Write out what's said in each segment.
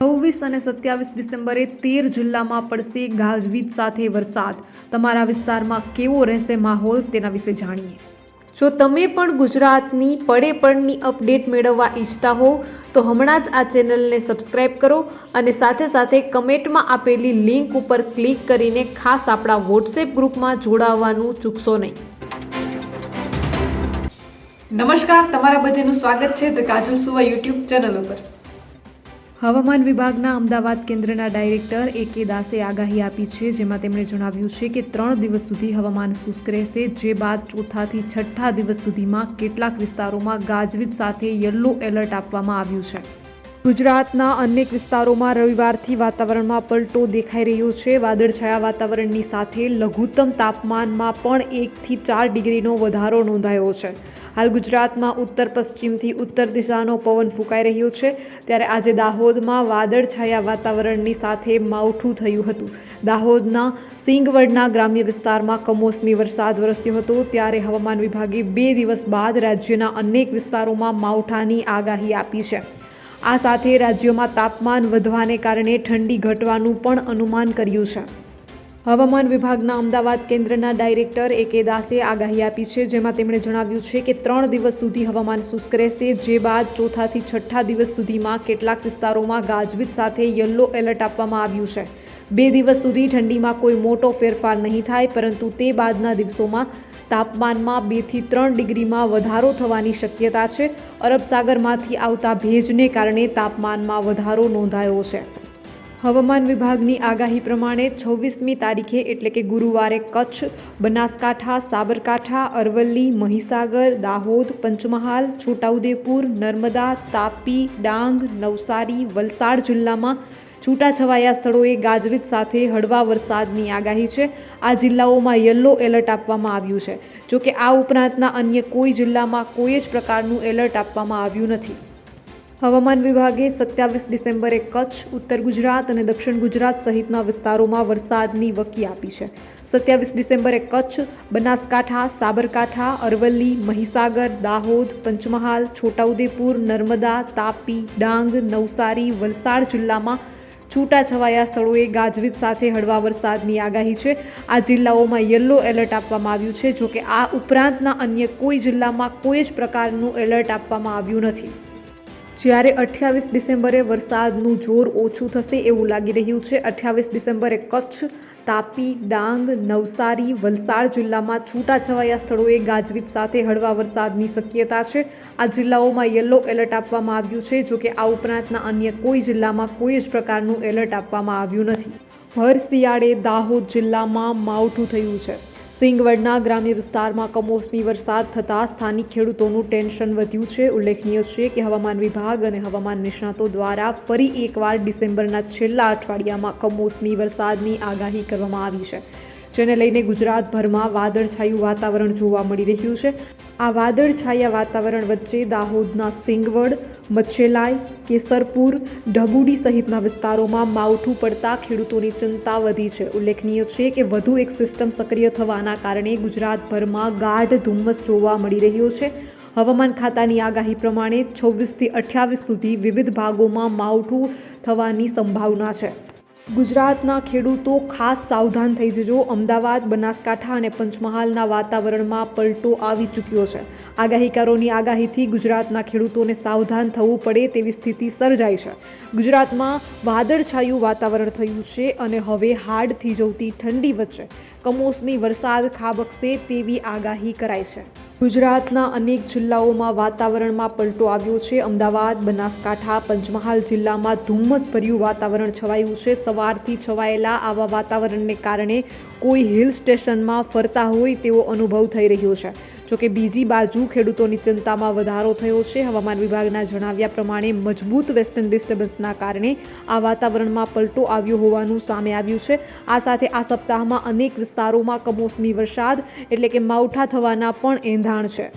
છવ્વીસ અને સત્યાવીસ ડિસેમ્બરે તેર જિલ્લામાં પડશે ગાજવીજ સાથે વરસાદ. તમારા વિસ્તારમાં કેવો રહેશે માહોલ તેના વિશે જાણીએ. જો તમે પણ ગુજરાતની પડે પડની અપડેટ મેળવવા ઈચ્છતા હો, તો હમણાં જ આ ચેનલને સબસ્ક્રાઇબ કરો અને સાથે સાથે કમેન્ટમાં આપેલી લિંક ઉપર ક્લિક કરીને ખાસ આપણા વોટ્સએપ ગ્રુપમાં જોડાવવાનું ચૂકશો નહીં. નમસ્કાર, તમારા બધાનું સ્વાગત છે ધ કાજલ સુવા યુટ્યુબ ચેનલ ઉપર. હવામાન વિભાગના અમદાવાદ કેન્દ્રના ડાયરેક્ટર એ કે દાસે આગાહી આપી છે, જેમાં તેમણે જણાવ્યું છે કે ત્રણ દિવસ સુધી હવામાન શુષ્ક રહેશે, જે બાદ ચોથાથી છઠ્ઠા દિવસ સુધીમાં કેટલાક વિસ્તારોમાં ગાજવીજ સાથે યલો એલર્ટ આપવામાં આવ્યું છે. ગુજરાતના અનેક વિસ્તારોમાં રવિવારથી વાતાવરણમાં પલટો દેખાઈ રહ્યો છે. વાદળછાયા વાતાવરણની સાથે લઘુત્તમ તાપમાનમાં પણ એકથી ચાર ડિગ્રીનો વધારો નોંધાયો છે. હાલ ગુજરાતમાં ઉત્તર પશ્ચિમથી ઉત્તર દિશાનો પવન ફૂંકાઈ રહ્યો છે. ત્યારે આજે દાહોદમાં વાદળછાયા વાતાવરણની સાથે માવઠું થયું હતું. દાહોદના સિંગવડના ગ્રામ્ય વિસ્તારમાં કમોસમી વરસાદ વરસ્યો હતો. ત્યારે હવામાન વિભાગે બે દિવસ બાદ રાજ્યના અનેક વિસ્તારોમાં માવઠાની આગાહી આપી છે. આ સાથે રાજ્યમાં તાપમાન વધવાને કારણે ઠંડી ઘટવાનું પણ અનુમાન કર્યું છે. હવામાન વિભાગના અમદાવાદ કેન્દ્રના ડાયરેક્ટર એ કે દાસે આગાહી આપી છે, જેમાં તેમણે જણાવ્યું છે કે ત્રણ દિવસ સુધી હવામાન શુષ્ક રહેશે, જે બાદ ચોથાથી છઠ્ઠા દિવસ સુધીમાં કેટલાક વિસ્તારોમાં ગાજવીજ સાથે યલો એલર્ટ આપવામાં આવ્યું છે. બે દિવસ સુધી ઠંડીમાં કોઈ મોટો ફેરફાર નહીં થાય, પરંતુ તે બાદના દિવસોમાં તાપમાનમાં બેથી ત્રણ ડિગ્રીમાં વધારો થવાની શક્યતા છે. અરબ સાગરમાંથી આવતા ભેજને કારણે તાપમાનમાં વધારો નોંધાયો છે. હવામાન વિભાગની આગાહી પ્રમાણે છવ્વીસમી તારીખે એટલે કે ગુરુવારે કચ્છ, બનાસકાંઠા, સાબરકાંઠા, અરવલ્લી, મહીસાગર, દાહોદ, પંચમહાલ, છોટાઉદેપુર, નર્મદા, તાપી, ડાંગ, નવસારી, વલસાડ જિલ્લામાં છૂટાછવાયા સ્થળોએ ગાજવીજ સાથે હળવા વરસાદની આગાહી છે. આ જિલ્લાઓમાં યલો એલર્ટ આપવામાં આવ્યું છે. જોકે આ ઉપરાંતના અન્ય કોઈ જિલ્લામાં કોઈ જ પ્રકારનું એલર્ટ આપવામાં આવ્યું નથી. હવામાન વિભાગે સત્યાવીસ ડિસેમ્બરે કચ્છ, ઉત્તર ગુજરાત અને દક્ષિણ ગુજરાત સહિતના વિસ્તારોમાં વરસાદની વકી આપી છે. સત્યાવીસ ડિસેમ્બરે કચ્છ, બનાસકાંઠા, સાબરકાંઠા, અરવલ્લી, મહીસાગર, દાહોદ, પંચમહાલ, છોટાઉદેપુર, નર્મદા, તાપી, ડાંગ, નવસારી, વલસાડ જિલ્લામાં છૂટાછવાયા સ્થળોએ ગાજવીજ સાથે હળવા વરસાદની આગાહી છે. આ જિલ્લાઓમાં યલો એલર્ટ આપવામાં આવ્યું છે. જોકે આ ઉપરાંતના અન્ય કોઈ જિલ્લામાં કોઈ જ પ્રકારનું એલર્ટ આપવામાં આવ્યું નથી. જ્યારે અઠ્યાવીસ ડિસેમ્બરે વરસાદનું જોર ઓછું થશે એવું લાગી રહ્યું છે. અઠ્યાવીસ ડિસેમ્બરે કચ્છ તાપી, ડાંગ, નવસારી, વલસાડ જિલ્લામાં છૂટાછવાયા સ્થળોએ ગાજવીજ સાથે હળવા વરસાદની શક્યતા છે. આ જિલ્લાઓમાં યલો એલર્ટ આપવામાં આવ્યું છે. જોકે આ ઉપરાંતના અન્ય કોઈ જિલ્લામાં કોઈ જ પ્રકારનું એલર્ટ આપવામાં આવ્યું નથી. ભર શિયાળે દાહોદ જિલ્લામાં માવઠું થયું છે. સિંગવડના ગ્રામ્ય વિસ્તારમાં કમોસમી વરસાદ થતાં સ્થાનિક ખેડૂતોનું ટેન્શન વધ્યું છે. ઉલ્લેખનીય છે કે હવામાન વિભાગ અને હવામાન નિષ્ણાતો દ્વારા ફરી એકવાર ડિસેમ્બરના છેલ્લા અઠવાડિયામાં કમોસમી વરસાદની આગાહી કરવામાં આવી છે. જેને લઈને ગુજરાતભરમાં વાદળછાયું વાતાવરણ જોવા મળી રહ્યું છે. આ વાદળછાયા વાતાવરણ વચ્ચે દાહોદના સિંગવડ, મચ્છેલાઈ, કેસરપુર, ઢબુડી સહિતના વિસ્તારોમાં માવઠું પડતા ખેડૂતોની ચિંતા વધી છે. ઉલ્લેખનીય છે કે વધુ એક સિસ્ટમ સક્રિય થવાના કારણે ગુજરાતભરમાં ગાઢ ધુમ્મસ જોવા મળી રહ્યો છે. હવામાન ખાતાની આગાહી પ્રમાણે છવ્વીસથી અઠ્યાવીસ સુધી વિવિધ ભાગોમાં માવઠું થવાની સંભાવના છે. ગુજરાતના ખેડૂતો ખાસ સાવધાન થઈ જજો. અમદાવાદ, બનાસકાંઠા અને પંચમહાલના વાતાવરણમાં પલટો આવી ચૂક્યો છે. આગાહીકારોની આગાહીથી ગુજરાતના ખેડૂતોને સાવધાન થવું પડે તેવી સ્થિતિ સર્જાઈ છે. ગુજરાતમાં વાદળછાયું વાતાવરણ થયું છે અને હવે હાડથી જવતી ઠંડી વચ્ચે કમોસમી વરસાદ ખાબકશે તેવી આગાહી કરાઈ છે. ગુજરાતના અનેક જિલ્લાઓમાં વાતાવરણમાં પલટો આવ્યો છે. અમદાવાદ, બનાસકાંઠા, પંચમહાલ જિલ્લામાં ધુમ્મસભર્યું વાતાવરણ છવાયું છે. સવારથી છવાયેલા આવા વાતાવરણને કારણે કોઈ હિલ સ્ટેશનમાં ફરતા હોય તેવો અનુભવ થઈ રહ્યો છે. જોકે બીજી બાજુ ખેડૂતોની ચિંતામાં વધારો થયો છે. હવામાન વિભાગના જણાવ્યા પ્રમાણે મજબૂત વેસ્ટર્ન ડિસ્ટર્બન્સના કારણે આ વાતાવરણમાં પલટો આવ્યો હોવાનું સામે આવ્યું છે. આ સાથે આ સપ્તાહમાં અનેક વિસ્તારોમાં કમોસમી વરસાદ એટલે કે માવઠા થવાના પણ એંધાણ છે.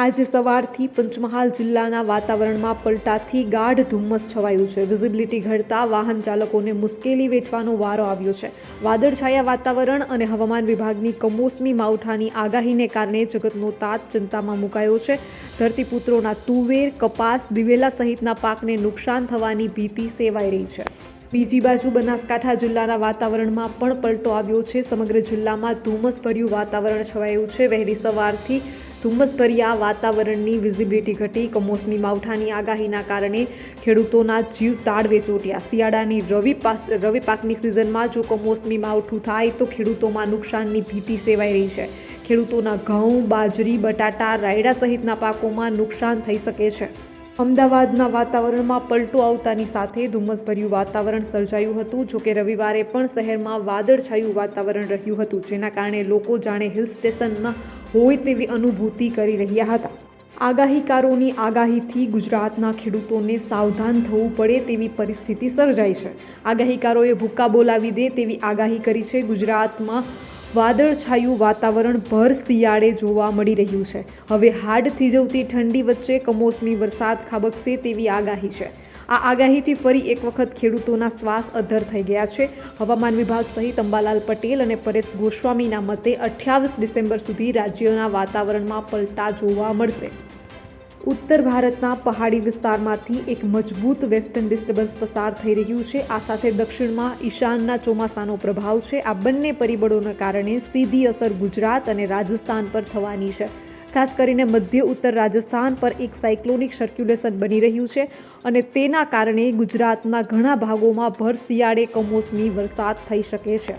આજે સવારથી પંચમહાલ જિલ્લાના વાતાવરણમાં પલટાથી ગાઢ ધુમ્મસ છવાયું છે. વિઝિબિલિટી ઘટતા વાહન ચાલકોને મુશ્કેલી વેઠવાનો વારો આવ્યો છે. વાદળછાયા વાતાવરણ અને હવામાન વિભાગની કમોસમી માવઠાની આગાહીને કારણે જગતનો તાત ચિંતામાં મુકાયો છે. ધરતીપુત્રોના તુવેર, કપાસ, દિવેલા સહિતના પાકને નુકસાન થવાની ભીતિ સેવાઈ રહી છે. બીજી બાજુ બનાસકાંઠા જિલ્લાના વાતાવરણમાં પણ પલટો આવ્યો છે. સમગ્ર જિલ્લામાં ધુમ્મસભર્યું વાતાવરણ છવાયું છે. વહેલી સવારથી ધુમ્મસભર્યા વાતાવરણની વિઝિબિલિટી ઘટી. કમોસમી માવઠાની આગાહીના કારણે ખેડૂતોના જીવ તાળવે ચોટ્યા. શિયાળાની રવિ પાસ, રવિ પાકની સિઝનમાં જો કમોસમી માવઠું થાય તો ખેડૂતોમાં નુકસાનની ભીતિ સેવાઈ રહી છે. ખેડૂતોના ઘઉં, બાજરી, બટાટા, રાયડા સહિતના પાકોમાં નુકસાન થઈ શકે છે. અમદાવાદના વાતાવરણમાં પલટો આવતાની સાથે ધુમ્મસભર્યું વાતાવરણ સર્જાયું હતું. જોકે રવિવારે પણ શહેરમાં વાદળછાયું વાતાવરણ રહ્યું હતું, જેના કારણે લોકો જાણે હિલ સ્ટેશનમાં હોય તેવી અનુભૂતિ કરી રહ્યા હતા. આગાહીકારોની આગાહીથી ગુજરાતના ખેડૂતોને સાવધાન થવું પડે તેવી પરિસ્થિતિ સર્જાઈ છે. આગાહીકારોએ ભૂક્કા બોલાવી દે તેવી આગાહી કરી છે ગુજરાતમાં વાદળછાયું વાતાવરણ ભર શિયાળે જોવા મળી રહ્યું છે. હવે હાડ થીજવતી ઠંડી વચ્ચે કમોસમી વરસાદ ખાબકશે તેવી આગાહી છે. આ આગાહીથી ફરી એક વખત ખેડૂતોના શ્વાસ અધ્ધર થઈ ગયા છે. હવામાન વિભાગ સહિત અંબાલાલ પટેલ અને પરેશ ગોસ્વામીના મતે અઠ્યાવીસ ડિસેમ્બર સુધી રાજ્યના વાતાવરણમાં પલટા જોવા મળશે. ઉત્તર ભારતના પહાડી વિસ્તારમાંથી એક મજબૂત વેસ્ટર્ન ડિસ્ટર્બન્સ પસાર થઈ રહ્યું છે. આ સાથે દક્ષિણમાં ઈશાનના ચોમાસાનો પ્રભાવ છે. આ બંને પરિબળોના કારણે સીધી અસર ગુજરાત અને રાજસ્થાન પર થવાની છે. ખાસ કરીને મધ્ય ઉત્તર રાજસ્થાન પર એક સાયક્લોનિક સર્ક્યુલેશન બની રહ્યું છે અને તેના કારણે ગુજરાતના ઘણા ભાગોમાં ભર શિયાળે કમોસમી વરસાદ થઈ શકે છે.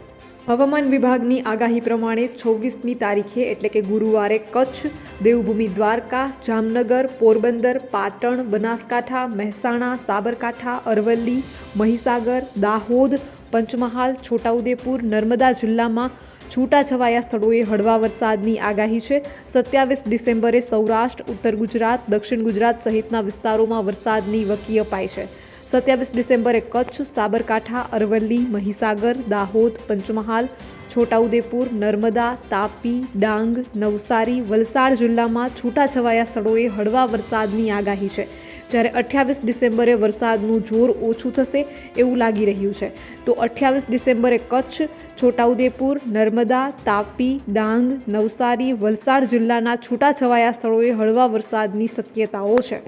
હવામાન વિભાગની આગાહી પ્રમાણે છવ્વીસમી તારીખે એટલે કે ગુરુવારે કચ્છ, દેવભૂમિ દ્વારકા, જામનગર, પોરબંદર, પાટણ, બનાસકાંઠા, મહેસાણા, સાબરકાંઠા, અરવલ્લી, મહીસાગર, દાહોદ, પંચમહાલ, છોટાઉદેપુર, નર્મદા જિલ્લામાં છૂટાછવાયા સ્થળોએ હળવા વરસાદની આગાહી છે. સત્યાવીસ ડિસેમ્બરે સૌરાષ્ટ્ર, ઉત્તર ગુજરાત, દક્ષિણ ગુજરાત સહિતના વિસ્તારોમાં વરસાદની વકી અપાય છે. સત્યાવીસ ડિસેમ્બરે કચ્છ, સાબરકાંઠા, અરવલ્લી, મહીસાગર, દાહોદ, પંચમહાલ, છોટાઉદેપુર, નર્મદા, તાપી, ડાંગ, નવસારી, વલસાડ જિલ્લામાં છૂટાછવાયા સ્થળોએ હળવા વરસાદની આગાહી છે. જ્યારે અઠ્યાવીસ ડિસેમ્બરે વરસાદનું જોર ઓછું થશે એવું લાગી રહ્યું છે. તો અઠ્યાવીસ ડિસેમ્બરે કચ્છ, છોટાઉદેપુર, નર્મદા, તાપી, ડાંગ, નવસારી, વલસાડ જિલ્લાના છૂટાછવાયા સ્થળોએ હળવા વરસાદની શક્યતાઓ છે.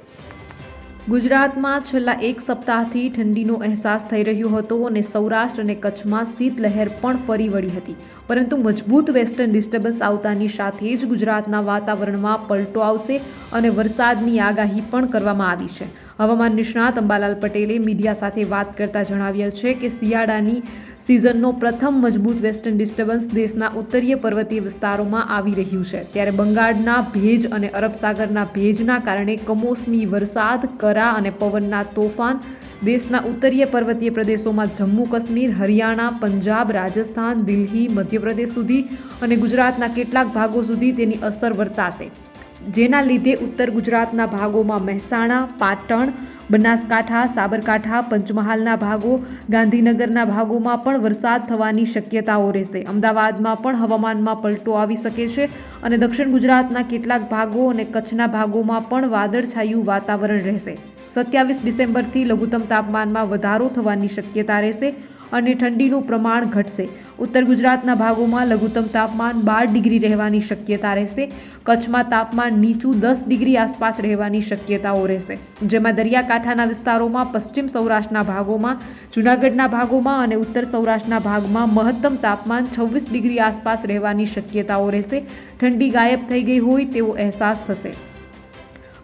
ગુજરાતમાં છેલ્લા એક સપ્તાહથી ઠંડીનો અહેસાસ થઈ રહ્યો હતો અને સૌરાષ્ટ્ર અને કચ્છમાં શીતલહેર પણ ફરી વળી હતી. પરંતુ મજબૂત વેસ્ટર્ન ડિસ્ટર્બન્સ આવતાની સાથે જ ગુજરાતના વાતાવરણમાં પલટો આવશે અને વરસાદની આગાહી પણ કરવામાં આવી છે. હવામાન નિષ્ણાત અંબાલાલ પટેલે મીડિયા સાથે વાત કરતા જણાવ્યું છે કે શિયાળાની સિઝનનો પ્રથમ મજબૂત વેસ્ટર્ન ડિસ્ટર્બન્સ દેશના ઉત્તરીય પર્વતીય વિસ્તારોમાં આવી રહ્યું છે. ત્યારે બંગાળના ભેજ અને અરબ સાગરના ભેજના કારણે કમોસમી વરસાદ, કરા અને પવનના તોફાન દેશના ઉત્તરીય પર્વતીય પ્રદેશોમાં જમ્મુ, કાશ્મીર, હરિયાણા, પંજાબ, રાજસ્થાન, દિલ્હી, મધ્યપ્રદેશ સુધી અને ગુજરાતના કેટલાક ભાગો સુધી તેની અસર વર્તાશે. જેના લીધે ઉત્તર ગુજરાતના ભાગોમાં મહેસાણા, પાટણ, બનાસકાંઠા, સાબરકાંઠા, પંચમહાલના ભાગો, ગાંધીનગરના ભાગોમાં પણ વરસાદ થવાની શક્યતાઓ રહેશે. અમદાવાદમાં પણ હવામાનમાં પલટો આવી શકે છે અને દક્ષિણ ગુજરાતના કેટલાક ભાગો અને કચ્છના ભાગોમાં પણ વાદળછાયું વાતાવરણ રહેશે. સત્યાવીસ ડિસેમ્બરથી લઘુત્તમ તાપમાનમાં વધારો થવાની શક્યતા રહેશે અને ઠંડીનું પ્રમાણ ઘટશે. ઉત્તર ગુજરાતના ભાગોમાં લઘુત્તમ તાપમાન બાર ડિગ્રી રહેવાની શક્યતા રહેશે. કચ્છમાં તાપમાન નીચું દસ ડિગ્રી આસપાસ રહેવાની શક્યતાઓ રહેશે. જેમાં દરિયાકાંઠાના વિસ્તારોમાં, પશ્ચિમ સૌરાષ્ટ્રના ભાગોમાં, જૂનાગઢના ભાગોમાં અને ઉત્તર સૌરાષ્ટ્રના ભાગમાં મહત્તમ તાપમાન છવ્વીસ ડિગ્રી આસપાસ રહેવાની શક્યતાઓ રહેશે. ઠંડી ગાયબ થઈ ગઈ હોય તેવો અહેસાસ થશે.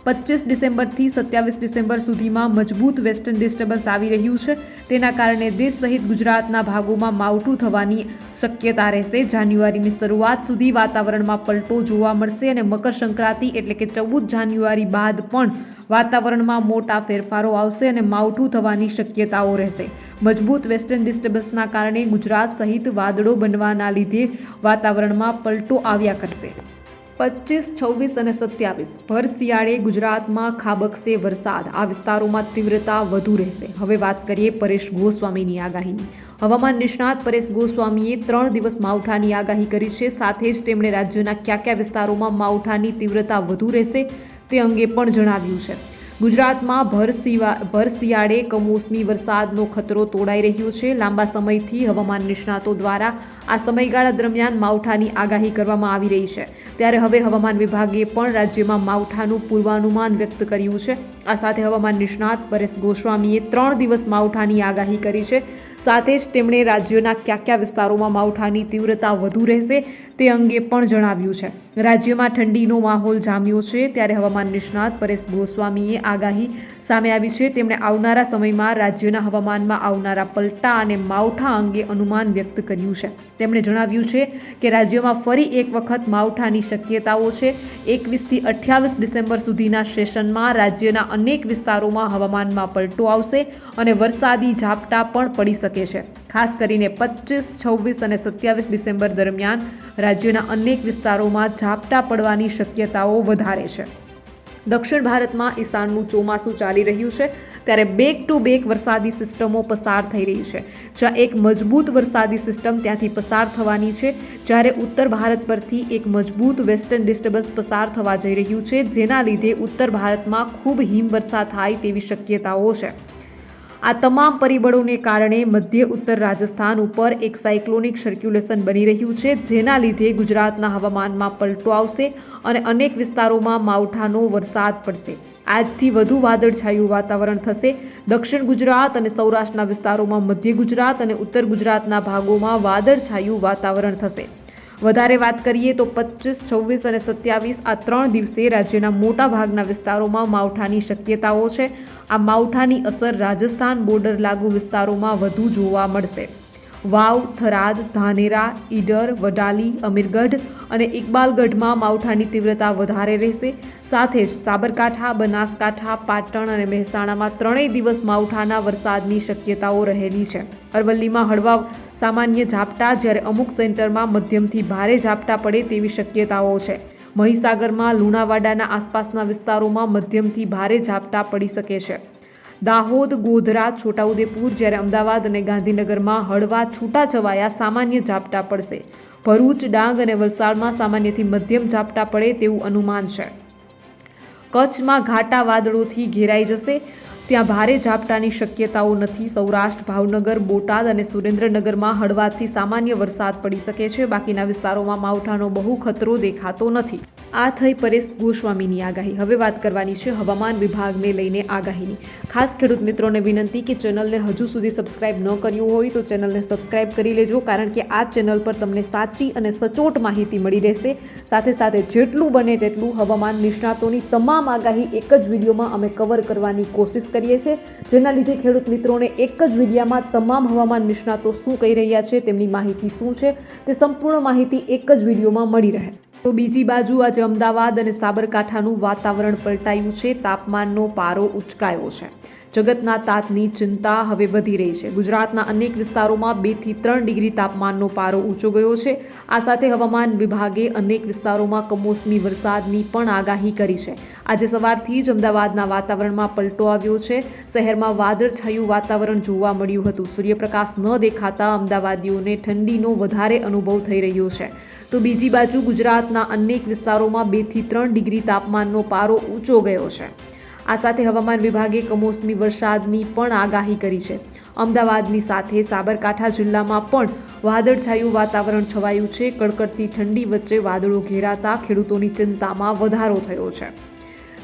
પચીસ ડિસેમ્બરથી સત્યાવીસ ડિસેમ્બર સુધીમાં મજબૂત વેસ્ટર્ન ડિસ્ટર્બન્સ આવી રહ્યું છે. તેના કારણે દેશ સહિત ગુજરાતના ભાગોમાં માવઠું થવાની શક્યતા રહેશે. જાન્યુઆરીની શરૂઆત સુધી વાતાવરણમાં પલટો જોવા મળશે અને મકર સંક્રાંતિ એટલે કે ચૌદ જાન્યુઆરી બાદ પણ વાતાવરણમાં મોટા ફેરફારો આવશે અને માવઠું થવાની શક્યતાઓ રહેશે. મજબૂત વેસ્ટર્ન ડિસ્ટર્બન્સના કારણે ગુજરાત સહિત વાદળો બનવાના લીધે વાતાવરણમાં પલટો આવ્યા કરશે. પચીસ, છવ્વીસ અને સત્યાવીસ. ભર શિયાળે ગુજરાતમાં ખાબકશે વરસાદ. આ વિસ્તારોમાં તીવ્રતા વધુ રહેશે. હવે વાત કરીએ પરેશ ગોસ્વામીની આગાહીની. હવામાન નિષ્ણાત પરેશ ગોસ્વામીએ ત્રણ દિવસ માવઠાની આગાહી કરી છે. સાથે જ તેમણે રાજ્યના કયા કયા વિસ્તારોમાં માવઠાની તીવ્રતા વધુ રહેશે તે અંગે પણ જણાવ્યું છે. ગુજરાતમાં ભર ભર શિયાળે કમોસમી વરસાદનો ખતરો તોડાઈ રહ્યો છે. લાંબા સમયથી હવામાન નિષ્ણાતો દ્વારા આ સમયગાળા દરમિયાન માવઠાની આગાહી કરવામાં આવી રહી છે. ત્યારે હવે હવામાન વિભાગે પણ રાજ્યમાં માવઠાનું પૂર્વાનુમાન વ્યક્ત કર્યું છે. આ સાથે હવામાન નિષ્ણાત પરેશ ગોસ્વામીએ ત્રણ દિવસ માવઠાની આગાહી કરી છે. સાથે જ તેમણે રાજ્યના કયા કયા વિસ્તારોમાં માવઠાની તીવ્રતા વધુ રહેશે તે અંગે પણ જણાવ્યું છે. રાજ્યમાં ઠંડીનો માહોલ જામ્યો છે. ત્યારે હવામાન નિષ્ણાત પરેશ ગોસ્વામીએ આગાહી સામે આવી છે. તેમણે આવનારા સમયમાં રાજ્યના હવામાનમાં આવનારા પલટા અને માવઠા અંગે અનુમાન વ્યક્ત કર્યું છે. તેમણે જણાવ્યું છે કે રાજ્યમાં ફરી એક વખત માવઠાની શક્યતાઓ છે. એકવીસથી અઠ્યાવીસ ડિસેમ્બર સુધીના સેશનમાં રાજ્યના અનેક વિસ્તારોમાં હવામાનમાં પલટો આવશે અને વરસાદી ઝાપટા પણ પડી શકે છે. ખાસ કરીને પચીસ છવ્વીસ અને સત્યાવીસ ડિસેમ્બર દરમિયાન રાજ્યના અનેક વિસ્તારોમાં ઝાપટા પડવાની શક્યતાઓ વધારે છે. દક્ષિણ ભારતમાં ઈશાનનું ચોમાસું ચાલી રહ્યું છે, ત્યારે બેક ટુ બેક વરસાદી સિસ્ટમો પસાર થઈ રહી છે. જ્યાં એક મજબૂત વરસાદી સિસ્ટમ ત્યાંથી પસાર થવાની છે, જ્યારે ઉત્તર ભારત પરથી એક મજબૂત વેસ્ટર્ન ડિસ્ટર્બન્સ પસાર થવા જઈ રહ્યું છે, જેના લીધે ઉત્તર ભારતમાં ખૂબ હિમવર્ષા થાય તેવી શક્યતાઓ છે. આ તમામ પરિબળોને કારણે મધ્ય ઉત્તર રાજસ્થાન ઉપર એક સાયક્લોનિક સર્ક્યુલેશન બની રહ્યું છે, જેના લીધે ગુજરાતના હવામાનમાં પલટો આવશે અને અનેક વિસ્તારોમાં માવઠાનો વરસાદ પડશે. આજથી વધુ વાદળછાયું વાતાવરણ થશે. દક્ષિણ ગુજરાત અને સૌરાષ્ટ્રના વિસ્તારોમાં મધ્ય ગુજરાત અને ઉત્તર ગુજરાતના ભાગોમાં વાદળછાયું વાતાવરણ થશે. વધારે વાત કરીએ તો પચીસ છવ્વીસ અને સત્યાવીસ આ ત્રણ દિવસે રાજ્યના મોટા ભાગના વિસ્તારોમાં માવઠાની શક્યતાઓ છે. આ માવઠાની અસર રાજસ્થાન બોર્ડર લાગુ વિસ્તારોમાં વધુ જોવા મળશે. વાવ, થરાદ, ધાનેરા, ઈડર, વડાલી, અમીરગઢ અને ઇકબાલગઢમાં માવઠાની તીવ્રતા વધારે રહેશે. સાથે જ સાબરકાંઠા, બનાસકાંઠા, પાટણ અને મહેસાણામાં ત્રણેય દિવસ માવઠાના વરસાદની શક્યતાઓ રહેલી છે. અરવલ્લીમાં હળવા સામાન્ય ઝાપટા, જ્યારે અમુક સેન્ટરમાં મધ્યમથી ભારે ઝાપટા પડે તેવી શક્યતાઓ છે. મહીસાગરમાં, લુણાવાડાના આસપાસના વિસ્તારોમાં મધ્યમથી ભારે ઝાપટા પડી શકે છે. દાહોદ, ગોધરા, છોટાઉદેપુર જ્યારે અમદાવાદ અને ગાંધીનગરમાં હળવા છૂટાછવાયા સામાન્ય ઝાપટા પડશે. ભરૂચ, ડાંગ અને વલસાડમાં સામાન્યથી મધ્યમ ઝાપટા પડે તેવું અનુમાન છે. કચ્છમાં ઘાટા વાદળોથી ઘેરાઈ જશે. ત્યાં ભારે ઝાપટાની શક્યતાઓ નથી. સૌરાષ્ટ્ર, ભાવનગર, બોટાદ અને સુરેન્દ્રનગરમાં હળવાથી સામાન્ય વરસાદ પડી શકે છે. બાકીના વિસ્તારોમાં માવઠાનો બહુ ખતરો દેખાતો નથી. આ થઈ પરેશ ગોસ્વામીની આગાહી. હવે વાત કરવાની છે હવામાન વિભાગને લઈને આગાહીની. ખાસ ખેડૂત મિત્રોને વિનંતી કે ચેનલને હજુ સુધી સબસ્ક્રાઇબ ન કર્યું હોય તો ચેનલને સબસ્ક્રાઇબ કરી લેજો, કારણ કે આ ચેનલ પર તમને સાચી અને સચોટ માહિતી મળી રહેશે. સાથે સાથે જેટલું બને તેટલું હવામાન નિષ્ણાતોની તમામ આગાહી એક જ વિડીયોમાં અમે કવર કરવાની કોશિશ કરીએ છીએ. જેના લીધે ખેડૂત મિત્રોને એક જ વિડીયામાં તમામ હવામાન નિષ્ણાતો શું કહી રહ્યા છે, તેમની માહિતી શું છે, તે સંપૂર્ણ માહિતી એક જ વિડીયોમાં મળી રહે. તો બીજી બાજુ આજે અમદાવાદ અને સાબરકાંઠાનું વાતાવરણ પલટાયું છે. તાપમાનનો પારો ઉચકાયો છે. જગતના તાતની ચિંતા હવે વધી રહી છે. ગુજરાતના અનેક વિસ્તારોમાં બેથી ત્રણ ડિગ્રી તાપમાનનો પારો ઊંચો ગયો છે. આ સાથે હવામાન વિભાગે અનેક વિસ્તારોમાં કમોસમી વરસાદની પણ આગાહી કરી છે. આજે સવારથી જ અમદાવાદના વાતાવરણમાં પલટો આવ્યો છે. શહેરમાં વાદળછાયું વાતાવરણ જોવા મળ્યું હતું. સૂર્યપ્રકાશ ન દેખાતા અમદાવાદીઓને ઠંડીનો વધારે અનુભવ થઈ રહ્યો છે. તો બીજી બાજુ ગુજરાતના અનેક વિસ્તારોમાં બેથી ત્રણ ડિગ્રી તાપમાનનો પારો ઊંચો ગયો છે. આ સાથે હવામાન વિભાગે કમોસમી વરસાદની પણ આગાહી કરી છે. અમદાવાદની સાથે સાબરકાંઠા જિલ્લામાં પણ વાદળછાયું વાતાવરણ છવાયું છે. કડકડતી ઠંડી વચ્ચે વાદળો ઘેરાતા ખેડૂતોની ચિંતામાં વધારો થયો છે.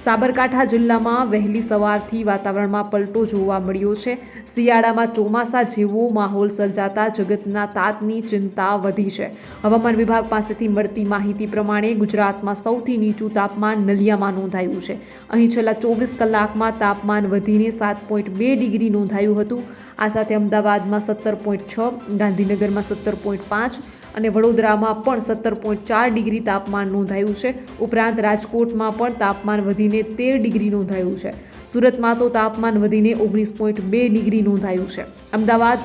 સાબરકાંઠા જિલ્લામાં વહેલી સવારથી વાતાવરણમાં પલટો જોવા મળ્યો છે. શિયાળામાં ચોમાસા જેવો માહોલ સર્જાતા જગતના તાતની ચિંતા વધી છે. હવામાન વિભાગ પાસેથી મળતી માહિતી પ્રમાણે ગુજરાતમાં સૌથી નીચું તાપમાન નલિયામાં નોંધાયું છે. અહીં છેલ્લા ચોવીસ કલાકમાં તાપમાન વધીને સાત પોઈન્ટ બે ડિગ્રી નોંધાયું હતું. આ સાથે અમદાવાદમાં સત્તર પોઈન્ટ છ, ગાંધીનગરમાં સત્તર પોઈન્ટ પાંચ અને વડોદરામાં પણ સત્તર પોઈન્ટ ચાર ડિગ્રી તાપમાન નોંધાયું છે. ઉપરાંત રાજકોટમાં પણ તાપમાન વધીને તેર ડિગ્રી નોંધાયું છે. સુરતમાં તો તાપમાન વધીને ઓગણીસ પોઈન્ટ બે ડિગ્રી નોંધાયું છે. અમદાવાદ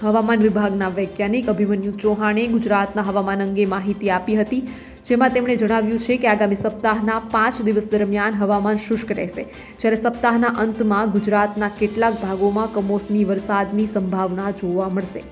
હવામાન વિભાગના વૈજ્ઞાનિક અભિમન્યુ ચૌહાણે ગુજરાતના હવામાન અંગે માહિતી આપી હતી, જેમાં તેમણે જણાવ્યું છે કે આગામી સપ્તાહના પાંચ દિવસ દરમિયાન હવામાન શુષ્ક રહેશે. જ્યારે સપ્તાહના અંતમાં ગુજરાતના કેટલાક ભાગોમાં કમોસમી વરસાદની સંભાવના જોવા મળશે.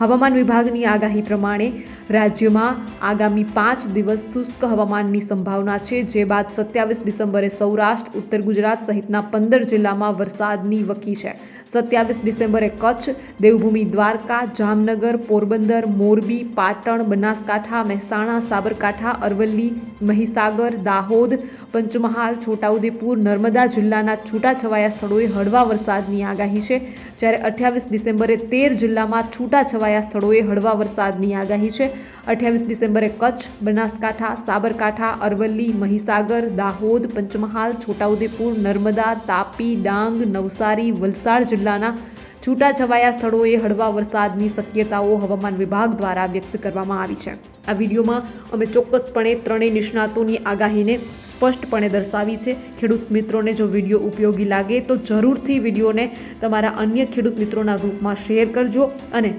હવામાન વિભાગની આગાહી પ્રમાણે રાજ્યમાં આગામી પાંચ દિવસ શુષ્ક હવામાનની સંભાવના છે. જે બાદ સત્યાવીસ ડિસેમ્બરે સૌરાષ્ટ્ર, ઉત્તર ગુજરાત સહિતના પંદર જિલ્લામાં વરસાદની વકી છે. સત્યાવીસ ડિસેમ્બરે કચ્છ, દેવભૂમિ, દ્વારકા, જામનગર, પોરબંદર, મોરબી, પાટણ, બનાસકાંઠા, મહેસાણા, સાબરકાંઠા, અરવલ્લી, મહીસાગર, દાહોદ, પંચમહાલ, છોટાઉદેપુર, નર્મદા જિલ્લાના છૂટાછવાયા સ્થળોએ હળવા વરસાદની આગાહી છે. જ્યારે અઠ્યાવીસ ડિસેમ્બરે તેર જિલ્લામાં છૂટાછવાયા સ્થળોએ હળવા વરસાદની આગાહી છે. અઠ્યાવીસ ડિસેમ્બરે કચ્છ, બનાસકાંઠા, સાબરકાંઠા, અરવલ્લી, મહીસાગર, દાહોદ, પંચમહાલ, છોટાઉદેપુર, નર્મદા, તાપી, ડાંગ, નવસારી, વલસાડ જિલ્લાના છૂટાછવાયા સ્થળોએ હળવા વરસાદની શક્યતાઓ હવામાન વિભાગ દ્વારા વ્યક્ત કરવામાં આવી છે. આ વિડીયોમાં અમે ચોક્કસપણે ત્રણેય નિષ્ણાતોની આગાહીને સ્પષ્ટપણે દર્શાવી છે. ખેડૂત મિત્રોને જો વીડિયો ઉપયોગી લાગે તો જરૂરથી વિડીયોને તમારા અન્ય ખેડૂત મિત્રોના ગ્રુપમાં શેર કરજો અને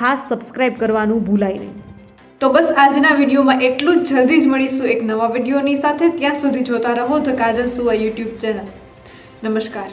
ખાસ સબસ્ક્રાઇબ કરવાનું ભૂલાય નહીં. તો બસ આજના વિડીયોમાં એટલું જ. જલ્દી જ મળીશું એક નવા વિડીયોની સાથે. ત્યાં સુધી જોતા રહો ધ કાજલ સુવા યુટ્યુબ ચેનલ. નમસ્કાર.